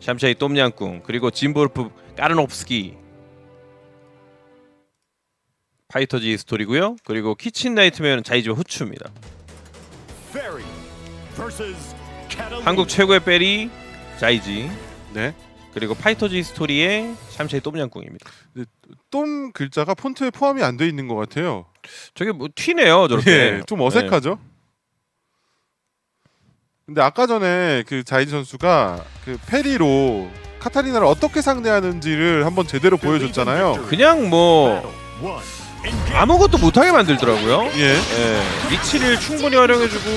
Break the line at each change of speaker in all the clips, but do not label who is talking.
샴샤이 똠양꿍 그리고 짐보르프 까르노프스키 파이터지 스토리고요. 그리고 키친 나이트메어는 자이즈와 후추입니다. 한국 최고의 베리 자이지
네.
그리고 파이터지 스토리의 샴샤이 똠양꿍입니다.
똠 글자가 폰트에 포함이 안 돼 있는 것 같아요.
저게 뭐 튀네요 저렇게.
예, 좀 어색하죠. 근데 아까 전에 그 자이지 선수가 그 페리로 카타리나를 어떻게 상대하는지를 한번 제대로 보여줬잖아요.
그냥 뭐. 아무것도 못하게 만들더라고요.
예.
예, 위치를 충분히 활용해주고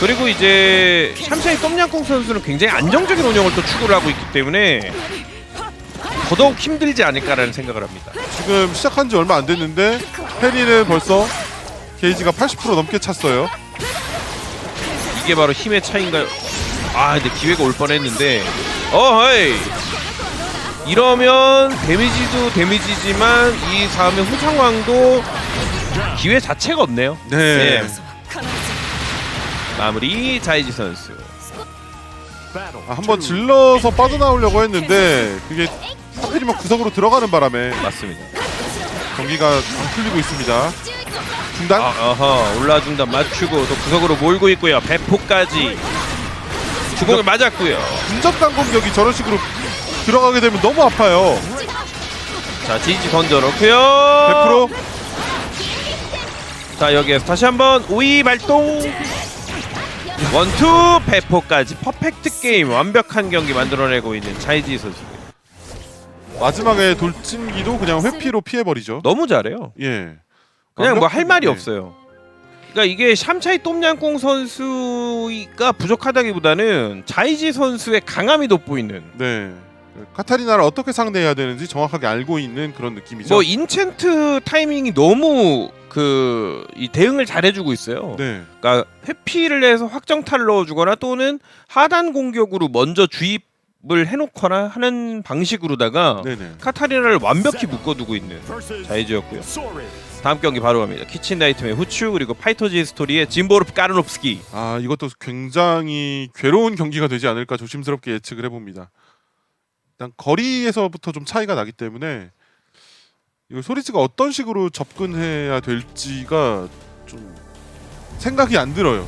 그리고 이제 샴샤이 똠양꿍 선수는 굉장히 안정적인 운영을 또 추구를 하고 있기 때문에 더더욱 힘들지 않을까라는 생각을 합니다.
지금 시작한 지 얼마 안 됐는데 페리는 벌써 게이지가 80% 넘게 찼어요.
이게 바로 힘의 차이인가요? 아 근데 기회가 올 뻔했는데 어헤이 이러면 데미지도 데미지지만 이 다음에 후상왕도 기회 자체가 없네요.
네.
예. 마무리 자이지 선수.
아, 한번. 질러서 빠져나오려고 했는데 그게 하필이면 구석으로 들어가는 바람에
맞습니다.
경기가 안 풀리고 있습니다. 중단.
아, 어허 올라 중단 맞추고 또 구석으로 몰고 있고요. 배포까지 주공을 맞았고요.
근접단 공격이 저런 식으로 들어가게 되면 너무 아파요.
자 지지 던져 놓고요. 100%자 여기에서 다시 한번 오이 발동. 원투 배포까지 퍼펙트 게임 완벽한 경기 만들어내고 있는 차이지 선수.
마지막에 돌진기도 그냥 회피로 피해버리죠.
너무 잘해요.
예.
그냥 뭐 할 말이
네.
없어요. 그러니까 이게 샴차이 똠양꿍 선수가 부족하다기보다는 자이지 선수의 강함이 돋보이는
네. 카타리나를 어떻게 상대해야 되는지 정확하게 알고 있는 그런 느낌이죠.
뭐 인챈트 타이밍이 너무 그 이 대응을 잘해주고 있어요.
네.
그러니까 회피를 해서 확정타를 넣어주거나 또는 하단 공격으로 먼저 주입 을 해놓거나 하는 방식으로다가
네네.
카타리나를 완벽히 묶어두고 있는 자이즈였고요. 다음 경기 바로 갑니다. 키친 나이트의 후추 그리고 파이터지 스토리의 짐보르프 까르노프스키.
아 이것도 굉장히 괴로운 경기가 되지 않을까 조심스럽게 예측을 해봅니다. 일단 거리에서부터 좀 차이가 나기 때문에 이거 소리치가 어떤 식으로 접근해야 될지가 좀 생각이 안 들어요.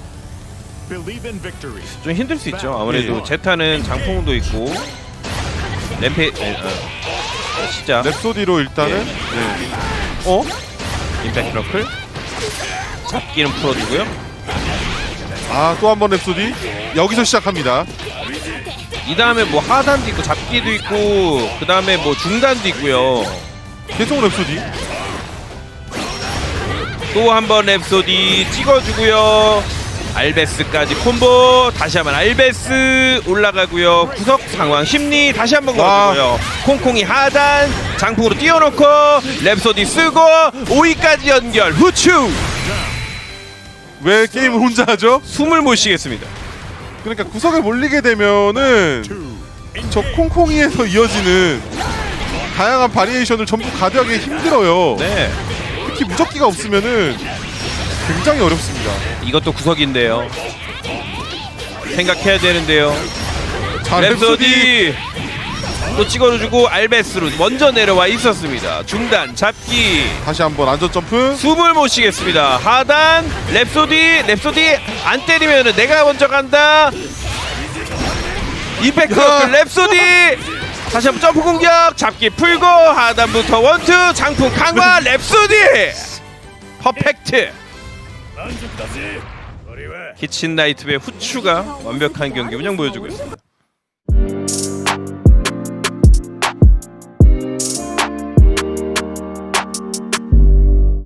좀 힘들 수 있죠. 아무래도
예.
제타는 장풍도 있고 램페 에, 어, 시작
랩소디로 일단은
예.
네. 어?
임팩트 너클 잡기는 풀어주고요.
아 또 한 번 랩소디 여기서 시작합니다.
이 다음에 뭐 하단도 있고 잡기도 있고 그 다음에 뭐 중단도 있고요.
계속 랩소디.
또 한 번 랩소디 찍어주고요. 알베스까지 콤보 다시 한번 알베스 올라가고요. 구석 상황 심리 다시 한번
와.
걸어주고요. 콩콩이 하단 장풍으로 띄워놓고 랩소디 쓰고 5위까지 연결 후추
왜 게임을 혼자 하죠?
숨을 못 쉬겠습니다.
그러니까 구석에 몰리게 되면은. 저 콩콩이에서 이어지는 다양한 바리에이션을 전부 가져가기 힘들어요.
네
특히 무적기가 없으면은 굉장히 어렵습니다.
이것도 구석인데요. 생각해야 되는데요.
자,
랩소디 또 찍어주고 알베스로 먼저 내려와 있었습니다. 중단 잡기
다시 한번 안전 점프.
숨을 못 쉬겠습니다. 하단 랩소디 랩소디 안 때리면 내가 먼저 간다. 임팩트
야.
랩소디 다시 한번 점프 공격 잡기 풀고 하단부터 원투 장풍 강화 랩소디 퍼펙트 키친 나이트의 후추가 완벽한 경기 운영 보여주고 있습니다.